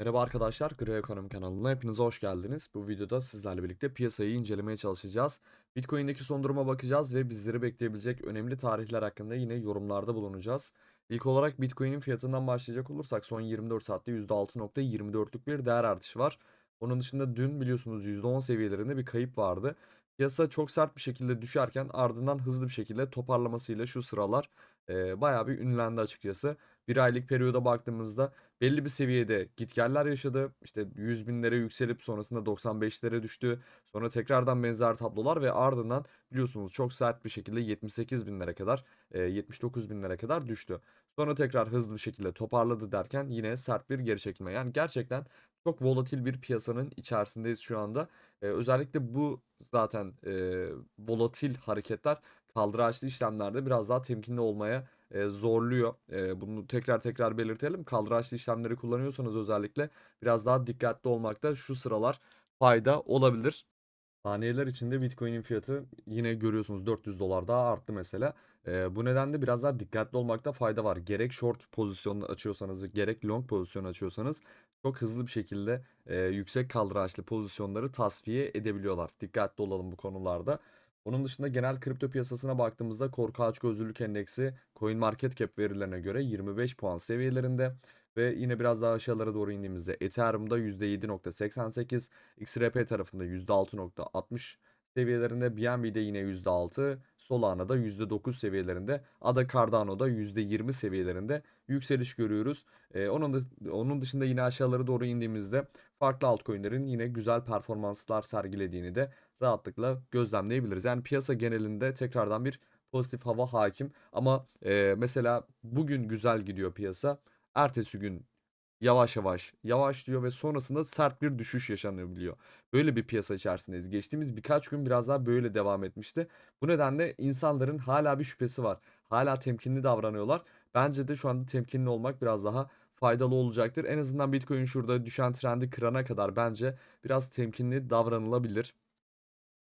Merhaba arkadaşlar, Gri Ekonomi kanalına hepiniz hoş geldiniz. Bu videoda sizlerle birlikte piyasayı incelemeye çalışacağız. Bitcoin'deki son duruma bakacağız ve bizleri bekleyebilecek önemli tarihler hakkında yine yorumlarda bulunacağız. İlk olarak Bitcoin'in fiyatından başlayacak olursak son 24 saatte %6.24'lük bir değer artışı var. Onun dışında dün biliyorsunuz %10 seviyelerinde bir kayıp vardı. Piyasa çok sert bir şekilde düşerken ardından hızlı bir şekilde toparlamasıyla şu sıralar e, bayağı bir ünlendi açıkçası. Bir aylık periyoda baktığımızda belli bir seviyede gitgeller yaşadı. İşte 100 binlere yükselip sonrasında 95'lere düştü. Sonra tekrardan benzer tablolar ve ardından biliyorsunuz çok sert bir şekilde 78 binlere kadar, e, 79 binlere kadar düştü. Sonra tekrar hızlı bir şekilde toparladı derken yine sert bir geri çekilme. Yani gerçekten çok volatil bir piyasanın içerisindeyiz şu anda. E, özellikle bu zaten e, volatil hareketler kaldıraçlı işlemlerde biraz daha temkinli olmaya e, zorluyor. E, bunu tekrar tekrar belirtelim. Kaldıraçlı işlemleri kullanıyorsanız özellikle biraz daha dikkatli olmakta şu sıralar fayda olabilir. Saniyeler içinde Bitcoin'in fiyatı yine görüyorsunuz 400 dolar daha arttı mesela. E, bu nedenle biraz daha dikkatli olmakta fayda var. Gerek short pozisyonu açıyorsanız gerek long pozisyonu açıyorsanız çok hızlı bir şekilde e, yüksek kaldıraçlı pozisyonları tasfiye edebiliyorlar. Dikkatli olalım bu konularda. Onun dışında genel kripto piyasasına baktığımızda korku açgözlülük endeksi CoinMarketCap verilerine göre 25 puan seviyelerinde ve yine biraz daha aşağılara doğru indiğimizde Ethereum'da %7.88, XRP tarafında %6.60 seviyelerinde, BNB'de yine %6, Solana'da %9 seviyelerinde, Ada Cardano'da %20 seviyelerinde yükseliş görüyoruz. Ee, onun da, onun dışında yine aşağılara doğru indiğimizde farklı altcoin'lerin yine güzel performanslar sergilediğini de rahatlıkla gözlemleyebiliriz. Yani piyasa genelinde tekrardan bir pozitif hava hakim ama e, mesela bugün güzel gidiyor piyasa. Ertesi gün yavaş yavaş yavaşlıyor ve sonrasında sert bir düşüş yaşanabiliyor. Böyle bir piyasa içerisindeyiz. Geçtiğimiz birkaç gün biraz daha böyle devam etmişti. Bu nedenle insanların hala bir şüphesi var. Hala temkinli davranıyorlar. Bence de şu anda temkinli olmak biraz daha faydalı olacaktır. En azından Bitcoin şurada düşen trendi kırana kadar bence biraz temkinli davranılabilir.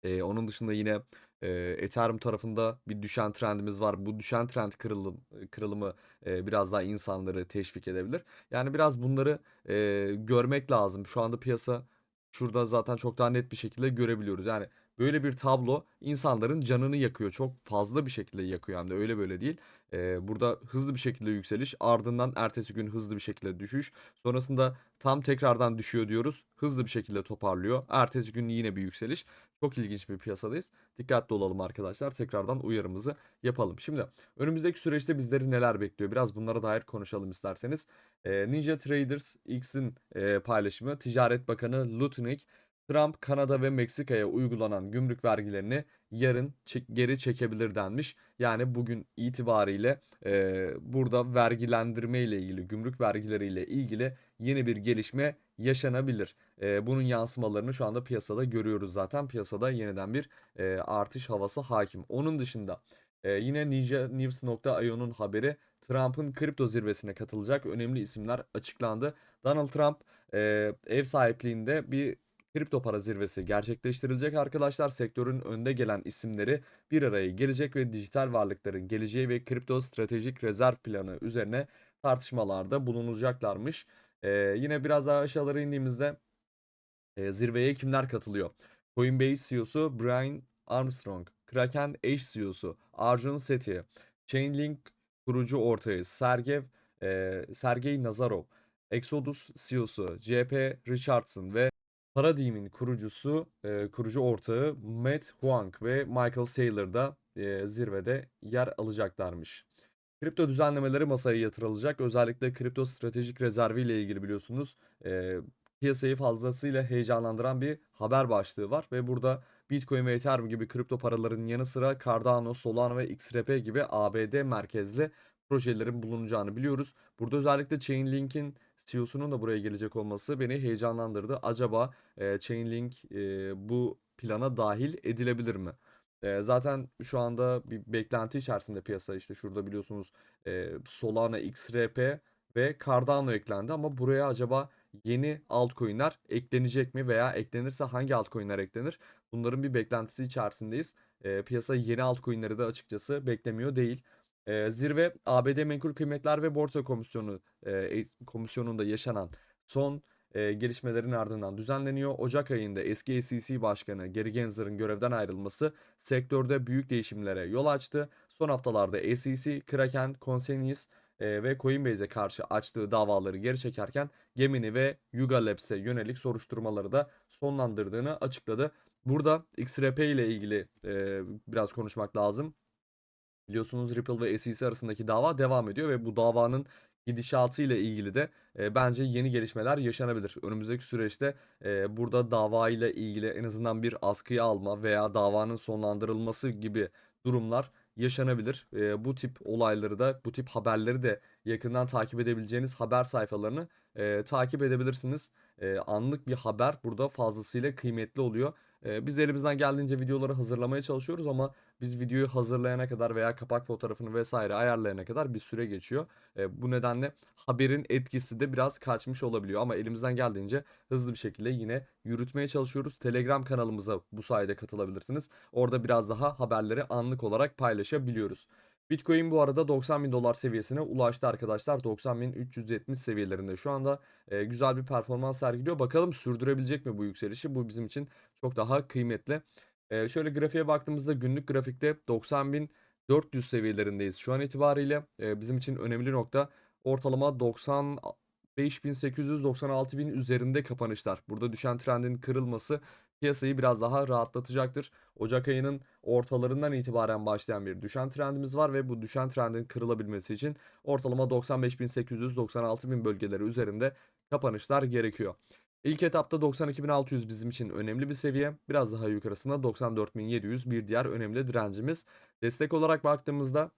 Ee, onun dışında yine e, Ethereum tarafında bir düşen trendimiz var. Bu düşen trend kırılım, kırılımı e, biraz daha insanları teşvik edebilir. Yani biraz bunları e, görmek lazım. Şu anda piyasa şurada zaten çok daha net bir şekilde görebiliyoruz. Yani böyle bir tablo insanların canını yakıyor. Çok fazla bir şekilde yakıyor hem de öyle böyle değil. Ee, burada hızlı bir şekilde yükseliş ardından ertesi gün hızlı bir şekilde düşüş. Sonrasında tam tekrardan düşüyor diyoruz. Hızlı bir şekilde toparlıyor. Ertesi gün yine bir yükseliş. Çok ilginç bir piyasadayız. Dikkatli olalım arkadaşlar. Tekrardan uyarımızı yapalım. Şimdi önümüzdeki süreçte bizleri neler bekliyor? Biraz bunlara dair konuşalım isterseniz. Ee, Ninja Traders X'in e, paylaşımı Ticaret Bakanı Lutnick Trump, Kanada ve Meksika'ya uygulanan gümrük vergilerini yarın geri çekebilir denmiş. Yani bugün itibariyle e, burada vergilendirme ile ilgili, gümrük vergileri ile ilgili yeni bir gelişme yaşanabilir. E, bunun yansımalarını şu anda piyasada görüyoruz zaten. Piyasada yeniden bir e, artış havası hakim. Onun dışında e, yine ninjanews.io'nun haberi Trump'ın kripto zirvesine katılacak önemli isimler açıklandı. Donald Trump e, ev sahipliğinde bir kripto para zirvesi gerçekleştirilecek arkadaşlar. Sektörün önde gelen isimleri bir araya gelecek ve dijital varlıkların geleceği ve kripto stratejik rezerv planı üzerine tartışmalarda bulunacaklarmış. Ee, yine biraz daha aşağılara indiğimizde e, zirveye kimler katılıyor? Coinbase CEO'su Brian Armstrong, Kraken eş CEO'su Arjun Sethi, Chainlink kurucu ortağı Sergey, e, Sergey Nazarov, Exodus CEO'su JP Richardson ve Paradigm'in kurucusu, e, kurucu ortağı Matt Huang ve Michael Saylor da e, zirvede yer alacaklarmış. Kripto düzenlemeleri masaya yatırılacak. Özellikle kripto stratejik rezervi ile ilgili biliyorsunuz e, piyasayı fazlasıyla heyecanlandıran bir haber başlığı var ve burada Bitcoin ve Ethereum gibi kripto paraların yanı sıra Cardano, Solana ve XRP gibi ABD merkezli projelerin bulunacağını biliyoruz. Burada özellikle Chainlink'in CEO'sunun da buraya gelecek olması beni heyecanlandırdı. Acaba e, Chainlink e, bu plana dahil edilebilir mi? E, zaten şu anda bir beklenti içerisinde piyasa işte şurada biliyorsunuz e, Solana, XRP ve Cardano eklendi ama buraya acaba yeni altcoin'ler eklenecek mi veya eklenirse hangi altcoin'ler eklenir? Bunların bir beklentisi içerisindeyiz. E, piyasa yeni altcoin'leri de açıkçası beklemiyor değil. E, zirve ABD Menkul Kıymetler ve Borsa Komisyonu e, komisyonunda yaşanan son e, gelişmelerin ardından düzenleniyor. Ocak ayında eski SEC Başkanı Gary Gensler'ın görevden ayrılması sektörde büyük değişimlere yol açtı. Son haftalarda SEC, Kraken, Consenius e, ve Coinbase'e karşı açtığı davaları geri çekerken Gemini ve Yuga Labs'e yönelik soruşturmaları da sonlandırdığını açıkladı. Burada XRP ile ilgili e, biraz konuşmak lazım. Biliyorsunuz Ripple ve SEC arasındaki dava devam ediyor ve bu davanın gidişatı ile ilgili de e, bence yeni gelişmeler yaşanabilir. Önümüzdeki süreçte e, burada dava ile ilgili en azından bir askıya alma veya davanın sonlandırılması gibi durumlar yaşanabilir. E, bu tip olayları da bu tip haberleri de yakından takip edebileceğiniz haber sayfalarını e, takip edebilirsiniz. E, anlık bir haber burada fazlasıyla kıymetli oluyor. E, biz elimizden geldiğince videoları hazırlamaya çalışıyoruz ama biz videoyu hazırlayana kadar veya kapak fotoğrafını vesaire ayarlayana kadar bir süre geçiyor. E, bu nedenle haberin etkisi de biraz kaçmış olabiliyor ama elimizden geldiğince hızlı bir şekilde yine yürütmeye çalışıyoruz. Telegram kanalımıza bu sayede katılabilirsiniz. Orada biraz daha haberleri anlık olarak paylaşabiliyoruz. Bitcoin bu arada 90 bin dolar seviyesine ulaştı arkadaşlar. 90 bin 370 seviyelerinde şu anda e, güzel bir performans sergiliyor. Bakalım sürdürebilecek mi bu yükselişi? Bu bizim için çok daha kıymetli. Şöyle grafiğe baktığımızda günlük grafikte 90 bin 400 seviyelerindeyiz şu an itibariyle. Bizim için önemli nokta ortalama 90 5800 bin üzerinde kapanışlar. Burada düşen trendin kırılması piyasayı biraz daha rahatlatacaktır. Ocak ayının ortalarından itibaren başlayan bir düşen trendimiz var ve bu düşen trendin kırılabilmesi için ortalama 95.800 bin bölgeleri üzerinde kapanışlar gerekiyor. İlk etapta 92.600 bizim için önemli bir seviye. Biraz daha yukarısında 94.700 bir diğer önemli direncimiz. Destek olarak baktığımızda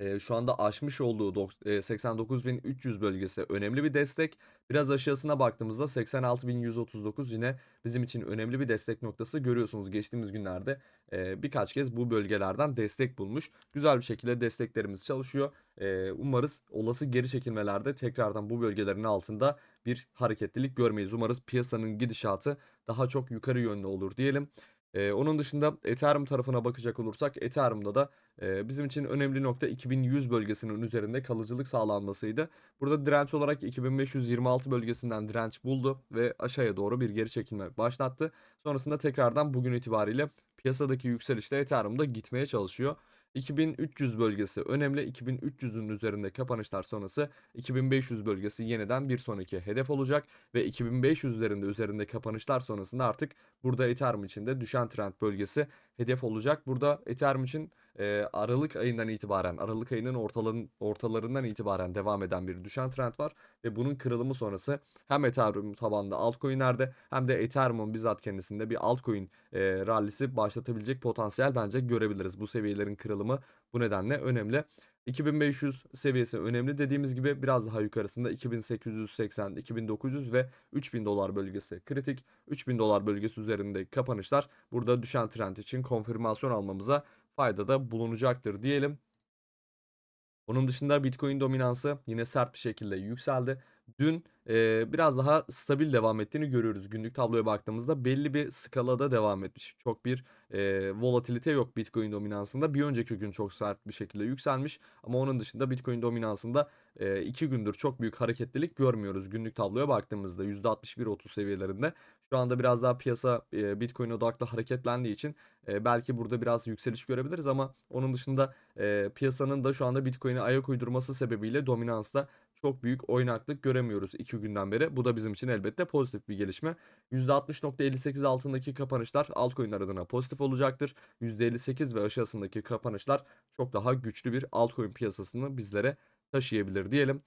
e, şu anda aşmış olduğu dok- e, 89.300 bölgesi önemli bir destek. Biraz aşağısına baktığımızda 86.139 yine bizim için önemli bir destek noktası. Görüyorsunuz geçtiğimiz günlerde e, birkaç kez bu bölgelerden destek bulmuş. Güzel bir şekilde desteklerimiz çalışıyor. E, umarız olası geri çekilmelerde tekrardan bu bölgelerin altında bir hareketlilik görmeyiz. Umarız piyasanın gidişatı daha çok yukarı yönlü olur diyelim. Ee, onun dışında Ethereum tarafına bakacak olursak Ethereum'da da e, bizim için önemli nokta 2100 bölgesinin üzerinde kalıcılık sağlanmasıydı. Burada direnç olarak 2526 bölgesinden direnç buldu ve aşağıya doğru bir geri çekilme başlattı. Sonrasında tekrardan bugün itibariyle piyasadaki yükselişte Ethereum'da gitmeye çalışıyor. 2300 bölgesi önemli. 2300'ün üzerinde kapanışlar sonrası 2500 bölgesi yeniden bir sonraki hedef olacak ve 2500'lerin üzerinde kapanışlar sonrasında artık burada Ethereum için de düşen trend bölgesi hedef olacak. Burada Ethereum için e, Aralık ayından itibaren, Aralık ayının ortaların, ortalarından itibaren devam eden bir düşen trend var ve bunun kırılımı sonrası hem Ethereum tabanlı altcoin'lerde hem de Ethereum'un bizzat kendisinde bir altcoin e, rallisi başlatabilecek potansiyel bence görebiliriz. Bu seviyelerin kırılımı bu nedenle önemli. 2500 seviyesi önemli dediğimiz gibi biraz daha yukarısında 2880, 2900 ve 3000 dolar bölgesi kritik. 3000 dolar bölgesi üzerinde kapanışlar burada düşen trend için konfirmasyon almamıza fayda da bulunacaktır diyelim. Onun dışında Bitcoin dominansı yine sert bir şekilde yükseldi. Dün e, biraz daha stabil devam ettiğini görüyoruz. Günlük tabloya baktığımızda belli bir skalada devam etmiş. Çok bir e, volatilite yok Bitcoin dominansında. Bir önceki gün çok sert bir şekilde yükselmiş. Ama onun dışında Bitcoin dominansında e, iki gündür çok büyük hareketlilik görmüyoruz. Günlük tabloya baktığımızda %61-30 seviyelerinde. Şu anda biraz daha piyasa e, Bitcoin odaklı hareketlendiği için e, belki burada biraz yükseliş görebiliriz ama onun dışında e, piyasanın da şu anda Bitcoin'e ayak uydurması sebebiyle dominansta çok büyük oynaklık göremiyoruz 2 günden beri. Bu da bizim için elbette pozitif bir gelişme. %60.58 altındaki kapanışlar altcoin'ler adına pozitif olacaktır. %58 ve aşağısındaki kapanışlar çok daha güçlü bir altcoin piyasasını bizlere taşıyabilir diyelim.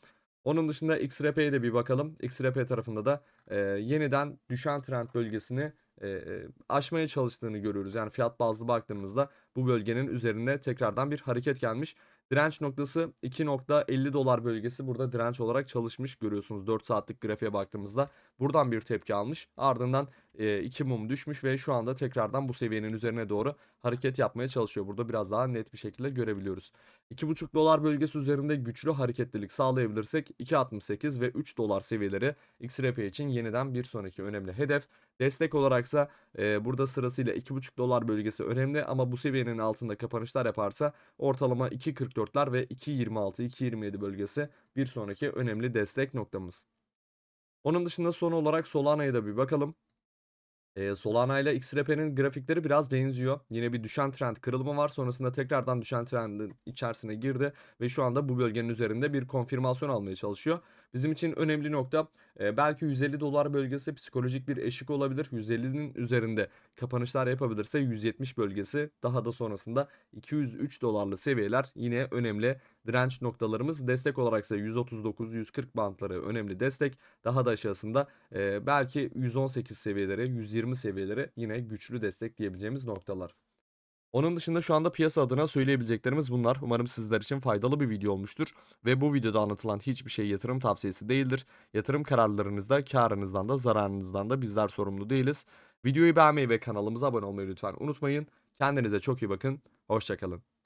Onun dışında XRP'ye de bir bakalım. XRP tarafında da e, yeniden düşen trend bölgesini e, aşmaya çalıştığını görüyoruz. Yani fiyat bazlı baktığımızda bu bölgenin üzerinde tekrardan bir hareket gelmiş. Direnç noktası 2.50 dolar bölgesi burada direnç olarak çalışmış görüyorsunuz 4 saatlik grafiğe baktığımızda. Buradan bir tepki almış ardından 2 e, mum düşmüş ve şu anda tekrardan bu seviyenin üzerine doğru hareket yapmaya çalışıyor. Burada biraz daha net bir şekilde görebiliyoruz. 2.5 dolar bölgesi üzerinde güçlü hareketlilik sağlayabilirsek 2.68 ve 3 dolar seviyeleri XRP için yeniden bir sonraki önemli hedef. Destek olaraksa e, burada sırasıyla 2.5 dolar bölgesi önemli ama bu seviyenin altında kapanışlar yaparsa ortalama 2.44'ler ve 2.26-2.27 bölgesi bir sonraki önemli destek noktamız. Onun dışında son olarak Solana'ya da bir bakalım. Eee, Solana ile XRP'nin grafikleri biraz benziyor. Yine bir düşen trend kırılımı var. Sonrasında tekrardan düşen trendin içerisine girdi ve şu anda bu bölgenin üzerinde bir konfirmasyon almaya çalışıyor. Bizim için önemli nokta eee, belki 150 dolar bölgesi psikolojik bir eşik olabilir. 150'nin üzerinde kapanışlar yapabilirse 170 bölgesi daha da sonrasında 203 dolarlı seviyeler yine önemli direnç noktalarımız. Destek olarak ise 139-140 bantları önemli destek. Daha da aşağısında eee, belki 118 seviyeleri, 120 seviyeleri yine güçlü destek diyebileceğimiz noktalar. Onun dışında şu anda piyasa adına söyleyebileceklerimiz bunlar. Umarım sizler için faydalı bir video olmuştur. Ve bu videoda anlatılan hiçbir şey yatırım tavsiyesi değildir. Yatırım kararlarınızda karınızdan da zararınızdan da bizler sorumlu değiliz. Videoyu beğenmeyi ve kanalımıza abone olmayı lütfen unutmayın. Kendinize çok iyi bakın. Hoşçakalın.